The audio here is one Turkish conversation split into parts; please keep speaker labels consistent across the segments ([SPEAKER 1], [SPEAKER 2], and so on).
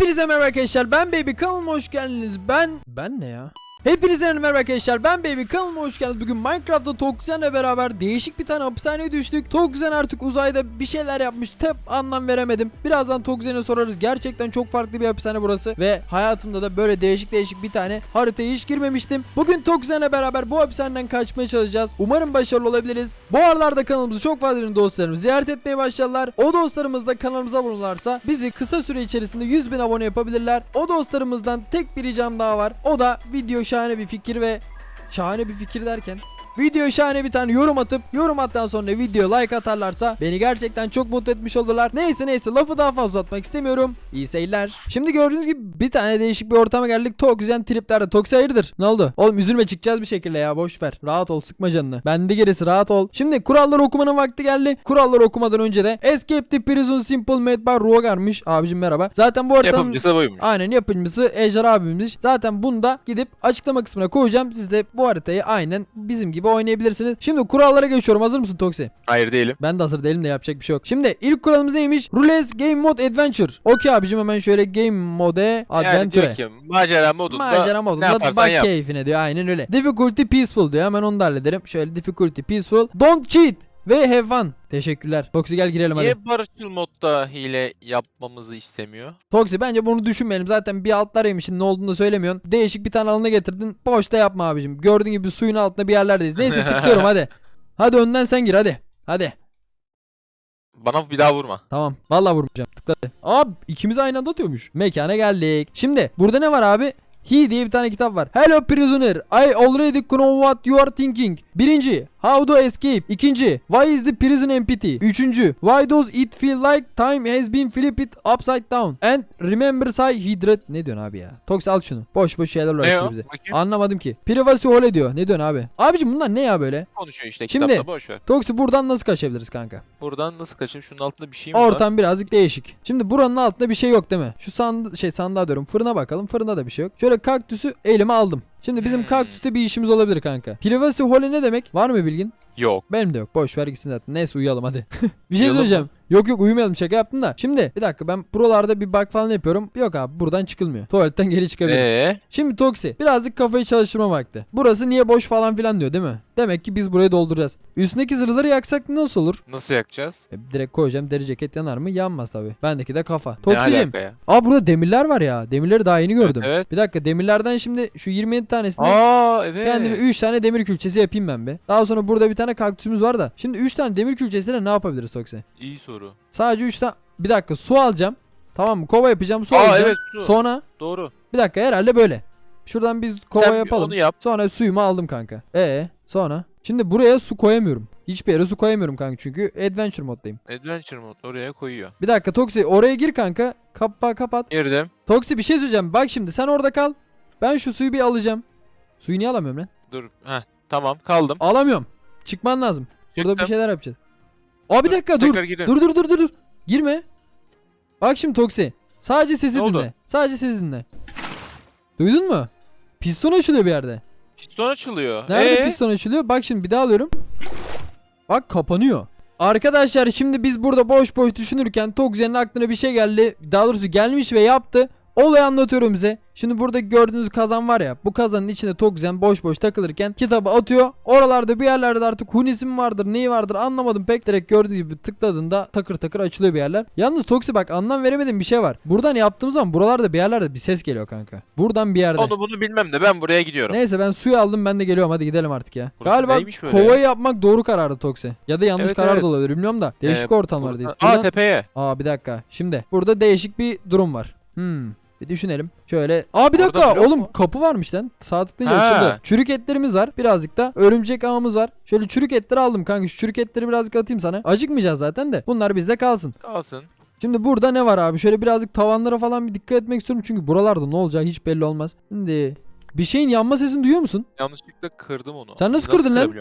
[SPEAKER 1] Hepinize merhaba arkadaşlar. Ben Baby. Kanalıma hoş geldiniz. Ben Ben ne ya? Hepinize merhaba arkadaşlar ben Baby kanalıma hoş geldiniz. Bugün Minecraft'ta Tokzen'le beraber değişik bir tane hapishaneye düştük. Tokzen artık uzayda bir şeyler yapmış Tep anlam veremedim. Birazdan Tokzen'e sorarız gerçekten çok farklı bir hapishane burası. Ve hayatımda da böyle değişik değişik bir tane haritaya hiç girmemiştim. Bugün Tokzen'le beraber bu hapishaneden kaçmaya çalışacağız. Umarım başarılı olabiliriz. Bu aralarda kanalımızı çok fazla dostlarımız ziyaret etmeye başladılar. O dostlarımız da kanalımıza abone olurlarsa bizi kısa süre içerisinde 100 bin abone yapabilirler. O dostlarımızdan tek bir ricam daha var. O da video şahane bir fikir ve şahane bir fikir derken Video şahane bir tane yorum atıp yorum attıktan sonra video like atarlarsa beni gerçekten çok mutlu etmiş olurlar. Neyse neyse lafı daha fazla uzatmak istemiyorum. İyi seyirler. Şimdi gördüğünüz gibi bir tane değişik bir ortama geldik. Toksyen triplerde. Toksi hayırdır? Ne oldu? Oğlum üzülme çıkacağız bir şekilde ya boş ver. Rahat ol sıkma canını. Bende gerisi rahat ol. Şimdi kuralları okumanın vakti geldi. Kuralları okumadan önce de Escape the Prison Simple Made by Ruogar'mış. Abicim merhaba. Zaten bu haritanın
[SPEAKER 2] Yapımcısı buymuş.
[SPEAKER 1] Aynen yapımcısı Ejder abimiz. Zaten bunu da gidip açıklama kısmına koyacağım. Siz de bu haritayı aynen bizim gibi oynayabilirsiniz. Şimdi kurallara geçiyorum. Hazır mısın Toksi?
[SPEAKER 2] Hayır değilim.
[SPEAKER 1] Ben de hazır değilim de yapacak bir şey yok. Şimdi ilk kuralımız neymiş? Rules Game Mode Adventure. Okey abicim hemen şöyle Game Mode
[SPEAKER 2] Yani
[SPEAKER 1] Adventure.
[SPEAKER 2] diyor ki macera modunda
[SPEAKER 1] Macera modunda bak
[SPEAKER 2] yap.
[SPEAKER 1] keyfine diyor aynen öyle. Difficulty peaceful diyor hemen onu da hallederim. Şöyle difficulty peaceful. Don't cheat ve fun. Teşekkürler. Toksi gel girelim hadi.
[SPEAKER 2] Niye barışçıl modda hile yapmamızı istemiyor?
[SPEAKER 1] Toksi bence bunu düşünmeyelim. Zaten bir altlar yemişsin ne olduğunu da söylemiyorsun. Değişik bir tane alana getirdin. Boşta yapma abicim. Gördüğün gibi suyun altında bir yerlerdeyiz. Neyse tıklıyorum hadi. Hadi önden sen gir hadi. Hadi.
[SPEAKER 2] Bana bir daha vurma.
[SPEAKER 1] Tamam. Vallahi vurmayacağım. Tıkladı. Abi ikimiz aynı anda atıyormuş. Mekana geldik. Şimdi burada ne var abi? He diye bir tane kitap var. Hello prisoner. I already know what you are thinking. Birinci. How to escape. İkinci. Why is the prison empty? Üçüncü. Why does it feel like time has been flipped upside down? And remember say hydrat. Ne diyorsun abi ya? Tox al şunu. Boş boş şeyler
[SPEAKER 2] o?
[SPEAKER 1] bize.
[SPEAKER 2] Bakayım.
[SPEAKER 1] Anlamadım ki. Privacy hole diyor. Ne diyorsun abi? Abicim bunlar ne ya böyle?
[SPEAKER 2] Konuşuyor işte
[SPEAKER 1] Şimdi-
[SPEAKER 2] kitapta boş ver.
[SPEAKER 1] Toxi buradan nasıl kaçabiliriz kanka?
[SPEAKER 2] Buradan nasıl kaçayım? Şunun altında bir şey mi var?
[SPEAKER 1] Ortam birazcık değişik. Şimdi buranın altında bir şey yok değil mi? Şu sand şey sandığa diyorum. Fırına bakalım. Fırında da bir şey yok. Şöyle kaktüsü elime aldım. Şimdi bizim kaktüste bir işimiz olabilir kanka. Privacy hole ne demek? Var mı bilgin?
[SPEAKER 2] Yok.
[SPEAKER 1] Benim de yok. Boş ver gitsin zaten. Neyse uyuyalım hadi. bir şey
[SPEAKER 2] Uyuyalım
[SPEAKER 1] söyleyeceğim. Yok yok uyumayalım şaka yaptım da. Şimdi bir dakika ben buralarda bir bak falan yapıyorum. Yok abi buradan çıkılmıyor. Tuvaletten geri çıkabiliriz.
[SPEAKER 2] Eee?
[SPEAKER 1] Şimdi Toksi birazcık kafayı çalıştırma vakti. Burası niye boş falan filan diyor değil mi? Demek ki biz burayı dolduracağız. Üstündeki zırhları yaksak nasıl olur?
[SPEAKER 2] Nasıl yakacağız?
[SPEAKER 1] E, direkt koyacağım deri ceket yanar mı? Yanmaz tabi. Bendeki de kafa.
[SPEAKER 2] Ne
[SPEAKER 1] Toksicim.
[SPEAKER 2] alaka ya?
[SPEAKER 1] Aa burada demirler var ya. Demirleri daha yeni gördüm.
[SPEAKER 2] Evet.
[SPEAKER 1] Bir dakika demirlerden şimdi şu 27 tanesini
[SPEAKER 2] Aa evet.
[SPEAKER 1] kendime 3 tane demir külçesi yapayım ben be. Daha sonra burada bir tane kaktüsümüz var da. Şimdi 3 tane demir külçesiyle ne yapabiliriz Toksi?
[SPEAKER 2] İyi soru.
[SPEAKER 1] Sadece 3 tane bir dakika su alacağım. Tamam mı? Kova yapacağım, su
[SPEAKER 2] Aa
[SPEAKER 1] alacağım.
[SPEAKER 2] evet su.
[SPEAKER 1] Sonra
[SPEAKER 2] Doğru.
[SPEAKER 1] bir dakika herhalde böyle. Şuradan biz kova
[SPEAKER 2] Sen
[SPEAKER 1] yapalım.
[SPEAKER 2] onu yap.
[SPEAKER 1] Sonra suyumu aldım kanka. E sonra şimdi buraya su koyamıyorum. Hiçbir yere su koyamıyorum kanka çünkü adventure moddayım.
[SPEAKER 2] Adventure mod oraya koyuyor.
[SPEAKER 1] Bir dakika Toksi oraya gir kanka. Kapa kapat.
[SPEAKER 2] Girdim.
[SPEAKER 1] Toksi bir şey söyleyeceğim. Bak şimdi sen orada kal. Ben şu suyu bir alacağım. Suyu niye alamıyorum lan?
[SPEAKER 2] Dur. Heh. Tamam kaldım.
[SPEAKER 1] Alamıyorum. Çıkman lazım. Burada bir
[SPEAKER 2] Çıktım.
[SPEAKER 1] şeyler yapacağız. Aa bir dakika dur.
[SPEAKER 2] Tekrar.
[SPEAKER 1] Dur dur dur dur dur. Girme. Bak şimdi Toksi. Sadece sesi
[SPEAKER 2] Ne oldu?
[SPEAKER 1] dinle. Sadece sesi dinle. Duydun mu? Piston açılıyor bir yerde.
[SPEAKER 2] Piston açılıyor.
[SPEAKER 1] Nerede
[SPEAKER 2] Ee?
[SPEAKER 1] piston açılıyor? Bak şimdi bir daha alıyorum. Bak kapanıyor. Arkadaşlar şimdi biz burada boş boş düşünürken Tokzen'in aklına bir şey geldi. Daha doğrusu gelmiş ve yaptı. Olayı anlatıyorum size. Şimdi burada gördüğünüz kazan var ya. Bu kazanın içinde Tokzen boş boş takılırken kitabı atıyor. Oralarda bir yerlerde artık hunisi mi vardır neyi vardır anlamadım pek. Direkt gördüğünüz gibi tıkladığında takır takır açılıyor bir yerler. Yalnız Toksi bak anlam veremediğim bir şey var. Buradan yaptığım zaman buralarda bir yerlerde bir ses geliyor kanka. Buradan bir yerde.
[SPEAKER 2] Onu bunu bilmem de ben buraya gidiyorum.
[SPEAKER 1] Neyse ben suyu aldım ben de geliyorum hadi gidelim artık ya.
[SPEAKER 2] Burası
[SPEAKER 1] Galiba
[SPEAKER 2] neymiş böyle
[SPEAKER 1] kovayı yapmak doğru karardı Toksi. Ya da yanlış
[SPEAKER 2] Evet,
[SPEAKER 1] karar
[SPEAKER 2] evet.
[SPEAKER 1] da olabilir bilmiyorum da. Değişik
[SPEAKER 2] Ee,
[SPEAKER 1] ortamlardayız.
[SPEAKER 2] Burada- Aa tepeye.
[SPEAKER 1] Aa bir dakika. Şimdi burada değişik bir durum var. Hmm. Bir düşünelim. Şöyle. Aa bir dakika oğlum
[SPEAKER 2] mu?
[SPEAKER 1] kapı varmış lan. Sağ tıklayınca açıldı. Çürük etlerimiz var. Birazcık da örümcek ağımız var. Şöyle çürük etleri aldım kanka. Şu çürük etleri birazcık atayım sana. Acıkmayacağız zaten de. Bunlar bizde kalsın.
[SPEAKER 2] Kalsın.
[SPEAKER 1] Şimdi burada ne var abi? Şöyle birazcık tavanlara falan bir dikkat etmek istiyorum. Çünkü buralarda ne olacağı hiç belli olmaz. Şimdi bir şeyin yanma sesini duyuyor musun?
[SPEAKER 2] Yanlışlıkla kırdım onu.
[SPEAKER 1] Sen nasıl kırdın lan?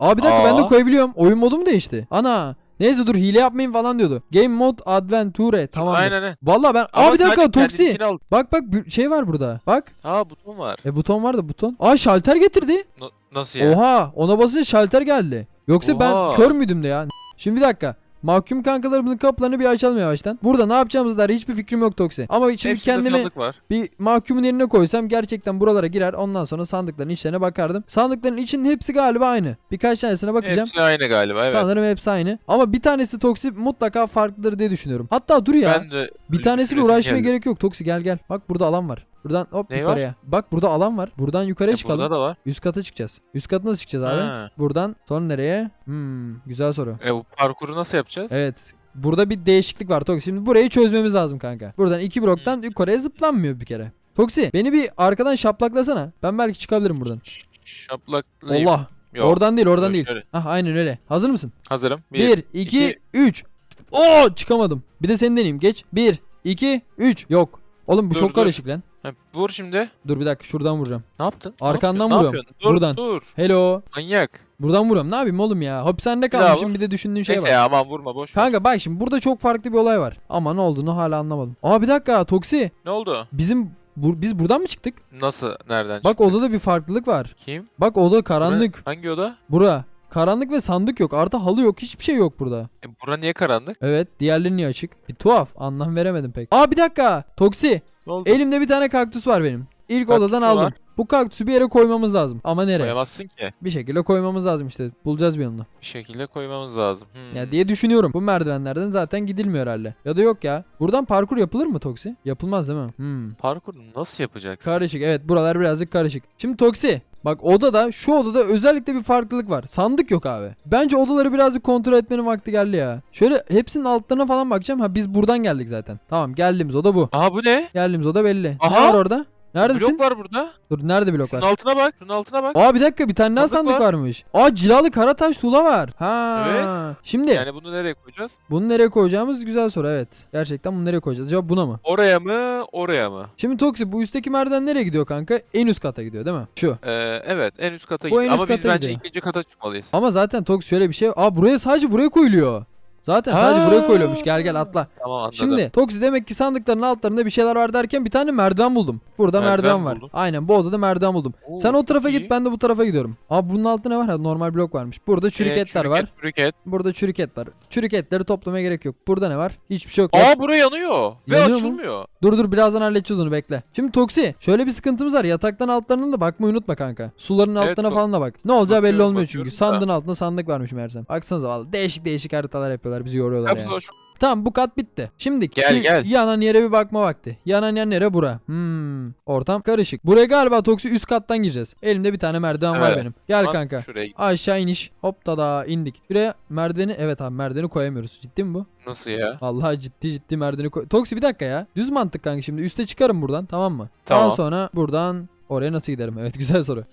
[SPEAKER 1] Aa bir dakika ben de
[SPEAKER 2] Aa.
[SPEAKER 1] koyabiliyorum. Oyun modu mu değişti? Ana. Neyse dur hile yapmayın falan diyordu. Game mode adventure tamam.
[SPEAKER 2] Aynen aynen.
[SPEAKER 1] Valla ben
[SPEAKER 2] Ama
[SPEAKER 1] Aa bir dakika
[SPEAKER 2] sadece
[SPEAKER 1] Toksi.
[SPEAKER 2] al.
[SPEAKER 1] Bak bak bir şey var burada. Bak.
[SPEAKER 2] Aa buton var.
[SPEAKER 1] E buton var da buton. Aa şalter getirdi.
[SPEAKER 2] Na- nasıl ya?
[SPEAKER 1] Oha ona basınca şalter geldi. Yoksa ben
[SPEAKER 2] Oha.
[SPEAKER 1] kör müydüm de ya? Şimdi bir dakika. Mahkum kankalarımızın kapılarını bir açalım yavaştan. Burada ne yapacağımızı dair hiçbir fikrim yok Toksi. Ama şimdi
[SPEAKER 2] Hepsinde
[SPEAKER 1] kendimi
[SPEAKER 2] sandık var.
[SPEAKER 1] bir mahkumun yerine koysam gerçekten buralara girer. Ondan sonra sandıkların içlerine bakardım. Sandıkların içinin hepsi galiba aynı. Birkaç tanesine bakacağım.
[SPEAKER 2] Hepsi aynı galiba evet.
[SPEAKER 1] Sanırım hepsi aynı. Ama bir tanesi Toksi mutlaka farklıdır diye düşünüyorum. Hatta dur ya.
[SPEAKER 2] Ben de
[SPEAKER 1] bir
[SPEAKER 2] öyle
[SPEAKER 1] tanesiyle uğraşmaya
[SPEAKER 2] geldi.
[SPEAKER 1] gerek yok. Toksi gel gel. Bak burada alan var. Buradan hop
[SPEAKER 2] Ne var?
[SPEAKER 1] yukarıya. Bak burada alan var. Buradan yukarıya
[SPEAKER 2] E,
[SPEAKER 1] çıkalım.
[SPEAKER 2] Burada da var.
[SPEAKER 1] Üst kata çıkacağız. Üst kata nasıl çıkacağız abi?
[SPEAKER 2] Ha.
[SPEAKER 1] Buradan sonra nereye? Hmm, güzel soru.
[SPEAKER 2] E bu parkuru nasıl yapacağız?
[SPEAKER 1] Evet. Burada bir değişiklik var Toksi. Şimdi burayı çözmemiz lazım kanka. Buradan iki bloktan yukarıya zıplanmıyor bir kere. Toksi beni bir arkadan şaplaklasana. Ben belki çıkabilirim buradan.
[SPEAKER 2] Ş- Şaplaklayıp.
[SPEAKER 1] Allah.
[SPEAKER 2] Yok.
[SPEAKER 1] Oradan değil oradan
[SPEAKER 2] Dur,
[SPEAKER 1] değil.
[SPEAKER 2] şöyle.
[SPEAKER 1] Ah aynen öyle. Hazır mısın?
[SPEAKER 2] Hazırım.
[SPEAKER 1] 1, 2, 3. Oo çıkamadım. Bir de seni deneyeyim. Geç. 1, 2, 3. Yok. Oğlum bu
[SPEAKER 2] Dur,
[SPEAKER 1] çok
[SPEAKER 2] dur.
[SPEAKER 1] karışık lan.
[SPEAKER 2] Ha, vur şimdi.
[SPEAKER 1] Dur bir dakika şuradan vuracağım.
[SPEAKER 2] Ne yaptın?
[SPEAKER 1] Arkandan?
[SPEAKER 2] Ne
[SPEAKER 1] vuruyorum.
[SPEAKER 2] Dur,
[SPEAKER 1] Buradan.
[SPEAKER 2] Dur.
[SPEAKER 1] Hello.
[SPEAKER 2] Manyak.
[SPEAKER 1] Buradan vuruyorum. Ne yapayım oğlum ya? Hapishanede kalmışım bir de düşündüğün şey
[SPEAKER 2] Neyse
[SPEAKER 1] var.
[SPEAKER 2] ya aman vurma boş.
[SPEAKER 1] Kanka bak şimdi burada çok farklı bir olay var. Ama ne olduğunu hala anlamadım. Aa bir dakika Toksi.
[SPEAKER 2] Ne oldu?
[SPEAKER 1] Bizim bu- biz buradan mı çıktık?
[SPEAKER 2] Nasıl? Nereden
[SPEAKER 1] Bak odada bir farklılık var.
[SPEAKER 2] Kim?
[SPEAKER 1] Bak oda karanlık.
[SPEAKER 2] Bura- Hangi oda?
[SPEAKER 1] Bura. Karanlık ve sandık yok. Artı halı yok. Hiçbir şey yok burada.
[SPEAKER 2] E, bura niye karanlık?
[SPEAKER 1] Evet. Diğerleri niye açık? Bir tuhaf. Anlam veremedim pek. Aa bir dakika. Toksi.
[SPEAKER 2] Ne oldu?
[SPEAKER 1] Elimde bir tane kaktüs var benim. İlk
[SPEAKER 2] Kaktüs
[SPEAKER 1] odadan aldım.
[SPEAKER 2] var?
[SPEAKER 1] Bu kaktüsü bir yere koymamız lazım. Ama nereye?
[SPEAKER 2] Koyamazsın ki.
[SPEAKER 1] Bir şekilde koymamız lazım işte. Bulacağız bir yolunu.
[SPEAKER 2] Bir şekilde koymamız lazım. Hmm.
[SPEAKER 1] Ya diye düşünüyorum. Bu merdivenlerden zaten gidilmiyor herhalde. Ya da yok ya. Buradan parkur yapılır mı Toksi? Yapılmaz değil mi? Hmm.
[SPEAKER 2] Parkuru nasıl yapacaksın?
[SPEAKER 1] Karışık. Evet buralar birazcık karışık. Şimdi Toksi. Bak odada şu odada özellikle bir farklılık var. Sandık yok abi. Bence odaları birazcık kontrol etmenin vakti geldi ya. Şöyle hepsinin altlarına falan bakacağım. Ha biz buradan geldik zaten. Tamam geldiğimiz oda bu.
[SPEAKER 2] Aha bu ne?
[SPEAKER 1] Geldiğimiz oda belli.
[SPEAKER 2] Aha.
[SPEAKER 1] Ne var orada? Neredesin?
[SPEAKER 2] Blok var burada.
[SPEAKER 1] Dur nerede blok
[SPEAKER 2] Şunun
[SPEAKER 1] var?
[SPEAKER 2] altına bak. Şunun altına bak.
[SPEAKER 1] Aa bir dakika bir tane daha
[SPEAKER 2] Sandık
[SPEAKER 1] sandık
[SPEAKER 2] var.
[SPEAKER 1] varmış. Aa cilalı karataş tuğla var. Ha.
[SPEAKER 2] Evet.
[SPEAKER 1] Şimdi
[SPEAKER 2] Yani bunu nereye koyacağız?
[SPEAKER 1] bunu nereye koyacağımız güzel soru evet. Gerçekten bunu nereye koyacağız? Acaba buna mı?
[SPEAKER 2] Oraya mı? Oraya mı?
[SPEAKER 1] Şimdi Toksi bu üstteki merdiven nereye gidiyor kanka? En üst kata gidiyor değil mi? Şu.
[SPEAKER 2] Ee, evet en üst kata
[SPEAKER 1] Bu en
[SPEAKER 2] gidiyor. Ama
[SPEAKER 1] üst
[SPEAKER 2] biz
[SPEAKER 1] kata
[SPEAKER 2] bence
[SPEAKER 1] gidiyor.
[SPEAKER 2] ikinci kata çıkmalıyız.
[SPEAKER 1] Ama zaten Toksi şöyle bir şey. Aa buraya sadece buraya koyuluyor. Zaten sadece
[SPEAKER 2] Ha.
[SPEAKER 1] buraya koyuluyormuş. Gel gel atla.
[SPEAKER 2] Tamam anladım.
[SPEAKER 1] Şimdi Toksi demek ki sandıkların altlarında bir şeyler var derken bir tane merdiven buldum. Burada merdiven,
[SPEAKER 2] Merdiven
[SPEAKER 1] var.
[SPEAKER 2] buldun.
[SPEAKER 1] Aynen bu odada merdiven buldum.
[SPEAKER 2] Oo,
[SPEAKER 1] Sen o tarafa
[SPEAKER 2] iyi.
[SPEAKER 1] git ben de bu tarafa gidiyorum. Aa bunun altında ne var? Ha, normal blok varmış. Burada çürük
[SPEAKER 2] Evet,
[SPEAKER 1] etler
[SPEAKER 2] çürük
[SPEAKER 1] var.
[SPEAKER 2] et, çürük et.
[SPEAKER 1] Burada çürük et var. Çürük etleri toplamaya gerek yok. Burada ne var? Hiçbir şey yok.
[SPEAKER 2] Aa bura yanıyor. Ve
[SPEAKER 1] Yanıyor mu?
[SPEAKER 2] açılmıyor.
[SPEAKER 1] Dur dur birazdan halledeceğiz onu bekle. Şimdi Toksi şöyle bir sıkıntımız var. Yataktan altlarına da bakmayı unutma kanka. Suların
[SPEAKER 2] Evet,
[SPEAKER 1] falan da bak. Ne olacağı belli
[SPEAKER 2] Bakıyorum,
[SPEAKER 1] olmuyor çünkü. Sandığın altında sandık varmış meğersem. Baksanıza vallahi değişik değişik haritalar yapıyorlar. Bizi yoruyorlar
[SPEAKER 2] Hepsi
[SPEAKER 1] ya.
[SPEAKER 2] hoş.
[SPEAKER 1] Tamam bu kat bitti. Şimdi
[SPEAKER 2] Gel,
[SPEAKER 1] şu
[SPEAKER 2] gel.
[SPEAKER 1] yanan yere bir bakma vakti. Yanan yer nere? Bura. Hmm. Ortam karışık. Buraya galiba Toksi üst kattan gireceğiz. Elimde bir tane merdiven var
[SPEAKER 2] Evet.
[SPEAKER 1] benim. Gel
[SPEAKER 2] Lan
[SPEAKER 1] kanka.
[SPEAKER 2] Şuraya.
[SPEAKER 1] Aşağı iniş. Hop da indik. Şuraya merdiveni evet abi merdiveni koyamıyoruz. Ciddi mi bu?
[SPEAKER 2] Nasıl ya?
[SPEAKER 1] Vallahi ciddi ciddi merdiveni koy. Toksi bir dakika ya. Düz mantık kanka şimdi. Üste çıkarım buradan tamam mı? Daha
[SPEAKER 2] Tamam.
[SPEAKER 1] sonra buradan oraya nasıl giderim? Evet güzel soru.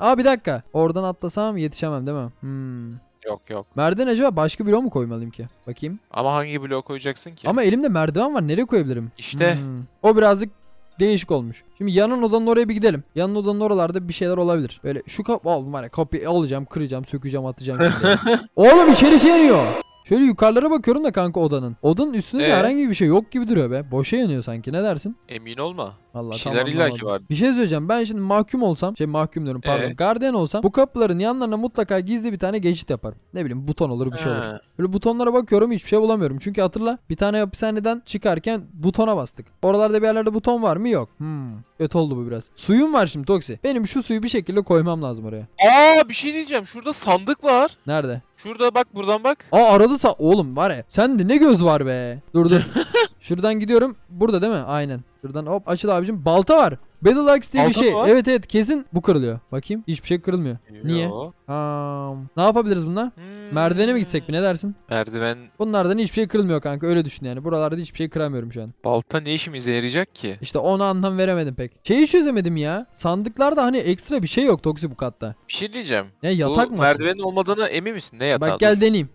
[SPEAKER 1] Aa bir dakika. Oradan atlasam yetişemem değil mi? Hmm.
[SPEAKER 2] Yok yok.
[SPEAKER 1] Merdiven acaba başka bloğu mu koymalıyım ki? Bakayım.
[SPEAKER 2] Ama hangi bloğa koyacaksın ki?
[SPEAKER 1] Ama elimde merdiven var. Nereye koyabilirim?
[SPEAKER 2] İşte.
[SPEAKER 1] Hmm. O birazcık değişik olmuş. Şimdi yanın odanın oraya bir gidelim. Yanın odanın oralarda bir şeyler olabilir. Böyle şu kap oğlum var ya kapıyı alacağım, kıracağım, sökeceğim, atacağım. Oğlum içerisi yanıyor. Şöyle yukarılara bakıyorum da kanka odanın. Odanın üstünde de
[SPEAKER 2] Ee?
[SPEAKER 1] herhangi bir şey yok gibi duruyor be. Boşa yanıyor sanki. Ne dersin?
[SPEAKER 2] Emin olma.
[SPEAKER 1] Vallahi
[SPEAKER 2] Bir şeyler illaki
[SPEAKER 1] anlamadım.
[SPEAKER 2] vardır.
[SPEAKER 1] Bir şey söyleyeceğim. Ben şimdi mahkum olsam, şey mahkum diyorum pardon.
[SPEAKER 2] Ee?
[SPEAKER 1] Gardiyan olsam bu kapıların yanlarına mutlaka gizli bir tane geçit yaparım. Ne bileyim buton olur bir şey olur. Böyle butonlara bakıyorum hiçbir şey bulamıyorum. Çünkü hatırla bir tane hapishaneden çıkarken butona bastık. Oralarda bir yerlerde buton var mı? Yok. Hmm. Kötü oldu bu biraz. Suyum var şimdi Toksi. Benim şu suyu bir şekilde koymam lazım oraya.
[SPEAKER 2] Aa bir şey diyeceğim. Şurada sandık var.
[SPEAKER 1] Nerede?
[SPEAKER 2] Şurada bak buradan bak.
[SPEAKER 1] Aa aradı sa oğlum var ya. Sende ne göz var be. Dur dur. Şuradan gidiyorum. Burada değil mi? Aynen. Şuradan hop açıl abicim. Balta var. Battle Axe diye bir şey.
[SPEAKER 2] var?
[SPEAKER 1] Evet evet kesin bu kırılıyor. Bakayım. Hiçbir şey kırılmıyor. Niye?
[SPEAKER 2] Yo.
[SPEAKER 1] Aa, ne yapabiliriz bununla?
[SPEAKER 2] Hmm.
[SPEAKER 1] Merdivene mi gitsek mi ne dersin?
[SPEAKER 2] Merdiven.
[SPEAKER 1] Bunlardan hiçbir şey kırılmıyor kanka öyle düşün yani. Buralarda hiçbir şey kıramıyorum şu an.
[SPEAKER 2] Balta ne işimize yarayacak ki?
[SPEAKER 1] İşte ona anlam veremedim pek. Şeyi çözemedim ya. Sandıklarda hani ekstra bir şey yok Toksi bu katta.
[SPEAKER 2] Bir şey diyeceğim.
[SPEAKER 1] Ya yatak
[SPEAKER 2] Bu
[SPEAKER 1] mı?
[SPEAKER 2] merdivenin olmadığına emin misin? Ne yatağı?
[SPEAKER 1] Bak gel deneyeyim.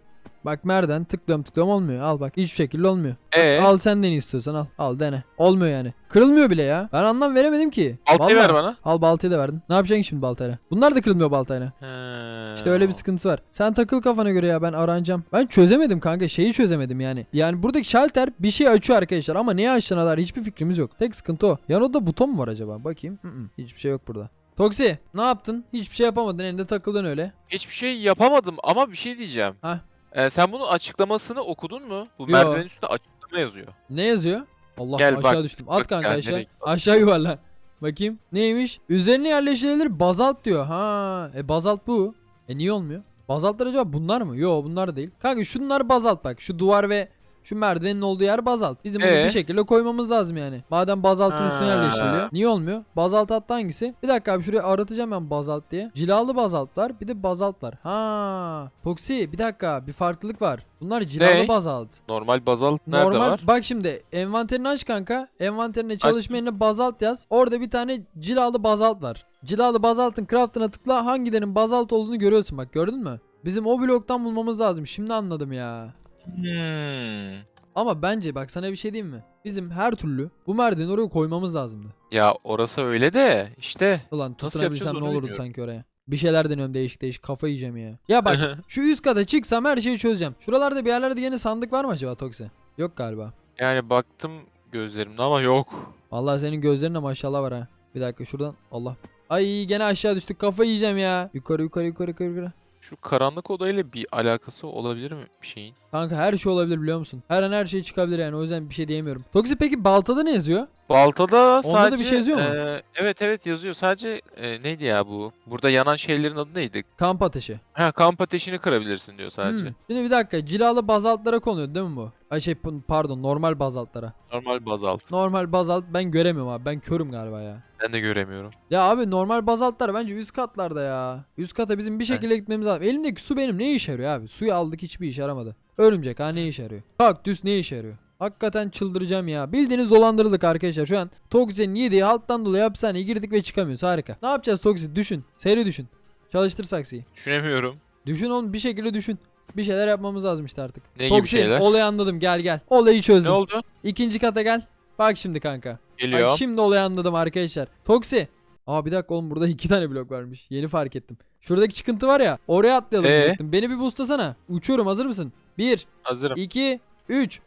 [SPEAKER 1] Bak merden tıklıyorum tıklıyorum olmuyor. Al bak hiçbir şekilde olmuyor.
[SPEAKER 2] Ee,
[SPEAKER 1] Al sen dene istiyorsan al. Al dene. Olmuyor yani. Kırılmıyor bile ya. Ben anlam veremedim ki.
[SPEAKER 2] baltayı
[SPEAKER 1] Vallahi.
[SPEAKER 2] ver bana.
[SPEAKER 1] Al baltayı da verdin. Ne yapacaksın şimdi baltayla? Bunlar da kırılmıyor baltayla.
[SPEAKER 2] Ha.
[SPEAKER 1] İşte öyle bir sıkıntısı var. Sen takıl kafana göre ya ben aranacağım. Ben çözemedim kanka şeyi çözemedim yani. Yani buradaki şalter bir şey açıyor arkadaşlar ama neye açtığına dair hiçbir fikrimiz yok. Tek sıkıntı o. Yan odada buton mu var acaba? Bakayım. Hı hı, Hiçbir şey yok burada. Toksi ne yaptın? Hiçbir şey yapamadın elinde takıldın öyle.
[SPEAKER 2] Hiçbir şey yapamadım ama bir şey diyeceğim.
[SPEAKER 1] Hah.
[SPEAKER 2] Ee, sen bunun açıklamasını okudun mu? Bu
[SPEAKER 1] Yo.
[SPEAKER 2] merdivenin üstünde açıklama yazıyor.
[SPEAKER 1] Ne yazıyor? Allah
[SPEAKER 2] Gel
[SPEAKER 1] aşağı
[SPEAKER 2] bak,
[SPEAKER 1] düştüm. At
[SPEAKER 2] bak
[SPEAKER 1] kanka
[SPEAKER 2] ya,
[SPEAKER 1] aşağı.
[SPEAKER 2] nereye-
[SPEAKER 1] Aşağı yuvarla. Bakayım. Neymiş? Üzerine yerleştirilir bazalt diyor. Ha, e bazalt bu. E niye olmuyor? Bazaltlar acaba bunlar mı? Yo bunlar değil. Kanka şunlar bazalt bak. Şu duvar ve şu merdivenin olduğu yer bazalt. Bizim bunu
[SPEAKER 2] Ee?
[SPEAKER 1] bir şekilde koymamız lazım yani. Madem bazaltın üstüne
[SPEAKER 2] Ha.
[SPEAKER 1] yerleştiriliyor. Niye olmuyor? Bazalt hatta hangisi? Bir dakika abi şuraya aratacağım ben bazalt diye. Cilalı bazalt var. Bir de bazalt var. Ha. Toksi bir dakika bir farklılık var. Bunlar cilalı
[SPEAKER 2] Ne?
[SPEAKER 1] bazalt.
[SPEAKER 2] Normal bazalt nerede
[SPEAKER 1] Normal
[SPEAKER 2] var?
[SPEAKER 1] bak şimdi envanterini aç kanka. Envanterine çalışma yerine bazalt yaz. Orada bir tane cilalı bazalt var. Cilalı bazaltın craftına tıkla hangilerinin bazalt olduğunu görüyorsun bak gördün mü? Bizim o bloktan bulmamız lazım. Şimdi anladım ya.
[SPEAKER 2] Hmm.
[SPEAKER 1] Ama bence bak sana bir şey diyeyim mi? Bizim her türlü bu merdiveni oraya koymamız lazımdı.
[SPEAKER 2] Ya orası öyle de işte.
[SPEAKER 1] Ulan
[SPEAKER 2] yapacağız
[SPEAKER 1] tutunabilsem ne
[SPEAKER 2] onu
[SPEAKER 1] olurdu
[SPEAKER 2] bilmiyorum.
[SPEAKER 1] sanki oraya. Bir şeyler deniyorum değişik değişik kafa yiyeceğim ya. Ya bak şu üst kata çıksam her şeyi çözeceğim. Şuralarda bir yerlerde yeni sandık var mı acaba Toksi? Yok galiba.
[SPEAKER 2] yani baktım gözlerimde ama yok.
[SPEAKER 1] Vallahi senin gözlerinde maşallah var ha. Bir dakika şuradan Allah. Ay gene aşağı düştük kafa yiyeceğim ya. Yukarı yukarı yukarı yukarı. yukarı.
[SPEAKER 2] Şu karanlık odayla bir alakası olabilir mi bir şeyin?
[SPEAKER 1] Kanka her şey olabilir biliyor musun? Her an her şey çıkabilir yani o yüzden bir şey diyemiyorum. Toksi peki baltada ne yazıyor?
[SPEAKER 2] Baltada
[SPEAKER 1] da
[SPEAKER 2] sadece...
[SPEAKER 1] bir şey yazıyor mu?
[SPEAKER 2] eee, evet evet yazıyor. Sadece eee, neydi ya bu? Burada yanan şeylerin adı neydi?
[SPEAKER 1] Kamp ateşi.
[SPEAKER 2] Ha kamp ateşini kırabilirsin diyor sadece.
[SPEAKER 1] Hmm. Şimdi bir dakika cilalı bazaltlara konuyor değil mi bu? Ay şey pardon normal bazaltlara.
[SPEAKER 2] Normal bazalt.
[SPEAKER 1] Normal bazalt ben göremiyorum abi ben körüm galiba ya.
[SPEAKER 2] Ben de göremiyorum.
[SPEAKER 1] Ya abi normal bazaltlar bence üst katlarda ya. Üst kata bizim bir şekilde gitmemiz lazım. Elimdeki su benim ne işe yarıyor abi? Suyu aldık hiçbir işe yaramadı. Örümcek ha ne işe yarıyor? Kaktüs ne işe yarıyor? Hakikaten çıldıracağım ya. Bildiğiniz dolandırıldık arkadaşlar. Şu an Toxi'nin yediği halttan dolayı hapishaneye girdik ve çıkamıyoruz. Harika. Ne yapacağız Toxi? Düşün. Seri düşün. Çalıştır saksıyı.
[SPEAKER 2] Düşünemiyorum.
[SPEAKER 1] Düşün oğlum bir şekilde düşün. Bir şeyler yapmamız lazım işte artık.
[SPEAKER 2] Ne gibi şeyler?
[SPEAKER 1] olayı anladım gel gel. Olayı
[SPEAKER 2] Ne
[SPEAKER 1] çözdüm.
[SPEAKER 2] oldu?
[SPEAKER 1] İkinci kata gel. Bak şimdi kanka.
[SPEAKER 2] Geliyor.
[SPEAKER 1] Bak şimdi olayı anladım arkadaşlar. Toksi. Aa bir dakika oğlum burada iki tane blok varmış. Yeni fark ettim. Şuradaki çıkıntı var ya oraya atlayalım
[SPEAKER 2] Ee?
[SPEAKER 1] diyecektim. Beni bir boostlasana. Uçuyorum hazır mısın? 1,
[SPEAKER 2] Hazırım.
[SPEAKER 1] 2, 3.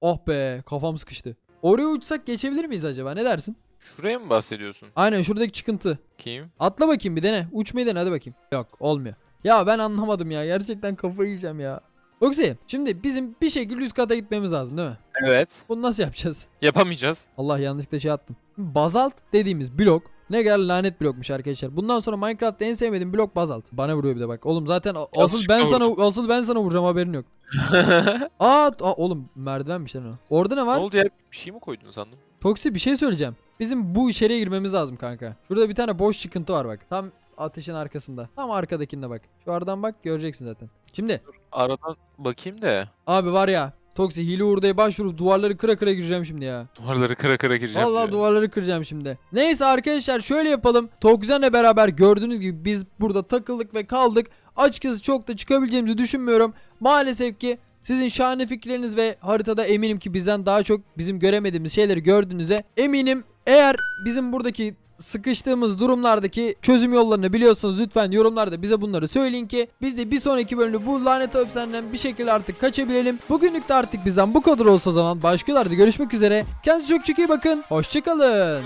[SPEAKER 1] Oh be kafam sıkıştı. Oraya uçsak geçebilir miyiz acaba ne dersin?
[SPEAKER 2] Şuraya mı bahsediyorsun?
[SPEAKER 1] Aynen şuradaki çıkıntı.
[SPEAKER 2] Kim?
[SPEAKER 1] Atla bakayım bir dene. Uçmayı dene hadi bakayım. Yok olmuyor. Ya ben anlamadım ya. Gerçekten kafayı yiyeceğim ya. Toksi şimdi bizim bir şekilde üst kata gitmemiz lazım değil mi?
[SPEAKER 2] Evet.
[SPEAKER 1] Bunu nasıl yapacağız?
[SPEAKER 2] Yapamayacağız.
[SPEAKER 1] Allah yanlışlıkla şey attım. Bazalt dediğimiz blok ne kadar lanet blokmuş arkadaşlar. Bundan sonra Minecraft'ta en sevmediğim blok bazalt. Bana vuruyor bir de bak. Oğlum zaten a- asıl ben sana asıl ben sana vuracağım haberin yok. Aa, aa oğlum merdivenmiş lan o. Orada ne
[SPEAKER 2] ne
[SPEAKER 1] var?
[SPEAKER 2] oldu ya? Bir şey mi koydun sandım?
[SPEAKER 1] Toksi bir şey söyleyeceğim. Bizim bu içeriye girmemiz lazım kanka. Şurada bir tane boş çıkıntı var bak. Tam ateşin arkasında. Tam arkadakinde bak. Şu aradan bak göreceksin zaten. Şimdi
[SPEAKER 2] Aradan bakayım da.
[SPEAKER 1] abi var ya Toksi hile hurdaya başvurup duvarları kıra kıra gireceğim şimdi ya.
[SPEAKER 2] Duvarları kıra kıra gireceğim
[SPEAKER 1] Vallahi
[SPEAKER 2] diyor.
[SPEAKER 1] duvarları kıracağım şimdi. Neyse arkadaşlar şöyle yapalım. Tokzen'le beraber gördüğünüz gibi biz burada takıldık ve kaldık. Açıkçası çok da çıkabileceğimizi düşünmüyorum. Maalesef ki sizin şahane fikirleriniz ve haritada eminim ki bizden daha çok bizim göremediğimiz şeyleri gördüğünüze eminim. Eğer bizim buradaki sıkıştığımız durumlardaki çözüm yollarını biliyorsanız lütfen yorumlarda bize bunları söyleyin ki biz de bir sonraki bölümde bu lanet hapishaneden bir şekilde artık kaçabilelim. Bugünlük de artık bizden bu kadar olsa o zaman başkalarda görüşmek üzere. Kendinize çok çok iyi bakın. Hoşçakalın.